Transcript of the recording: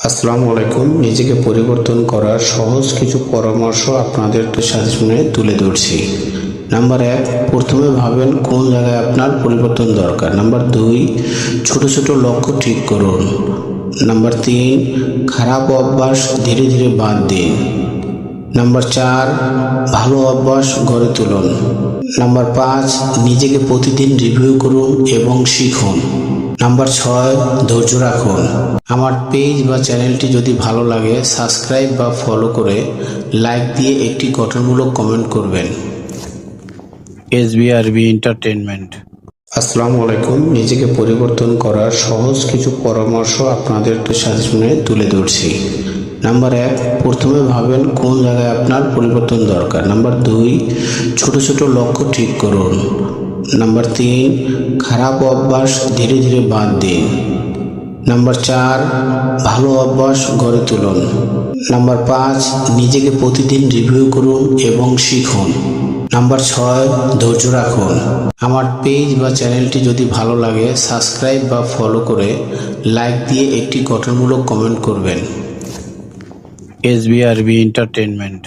আসসালামু আলাইকুম। নিজেকে পরিবর্তন করার সহজ কিছু পরামর্শ আপনাদের সামনে তুলে ধরছি। নাম্বার এক, প্রথমে ভাবেন কোন জায়গায় আপনার পরিবর্তন দরকার। নাম্বার দুই, ছোট ছোট লক্ষ্য ঠিক করুন। নাম্বার তিন, খারাপ অভ্যাস ধীরে ধীরে বাদ দিন। নাম্বার চার, ভালো অভ্যাস গড়ে তুলুন। নাম্বার পাঁচ, নিজেকে প্রতিদিন রিভিউ করুন এবং শিখুন। নাম্বার ছয় ধৈর্য রাখুন। আমার পেজ বা চ্যানেলটি যদি ভালো লাগে সাবস্ক্রাইব বা ফলো করে লাইক দিয়ে একটি গঠনমূলক কমেন্ট করবেন। এসবিআরবি এন্টারটেনমেন্ট আসসালামু আলাইকুম। নিজেকে পরিবর্তন করার সহজ কিছু পরামর্শ আপনাদের সামনে তুলে ধরছি। নাম্বার এক প্রথমে ভাবেন কোন জায়গায় আপনার পরিবর্তন দরকার। নাম্বার দুই ছোট ছোট লক্ষ্য ঠিক করুন। নাম্বার তিন খারাপ অভ্যাস ধীরে ধীরে বাদ দিন নাম্বার চার ভালো অভ্যাস গড়ে তুলুন নাম্বার পাঁচ নিজেকে প্রতিদিন রিভিউ করুন এবং শিখুন নাম্বার ছয় ধৈর্য রাখুন আমার পেজ বা চ্যানেলটি যদি ভালো লাগে সাবস্ক্রাইব বা ফলো করে লাইক দিয়ে একটি গঠনমূলক কমেন্ট করবেন এসবিআরবি এন্টারটেনমেন্ট